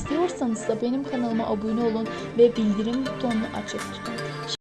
istiyorsanız da benim kanalıma abone olun ve bildirim butonunu açık tutun.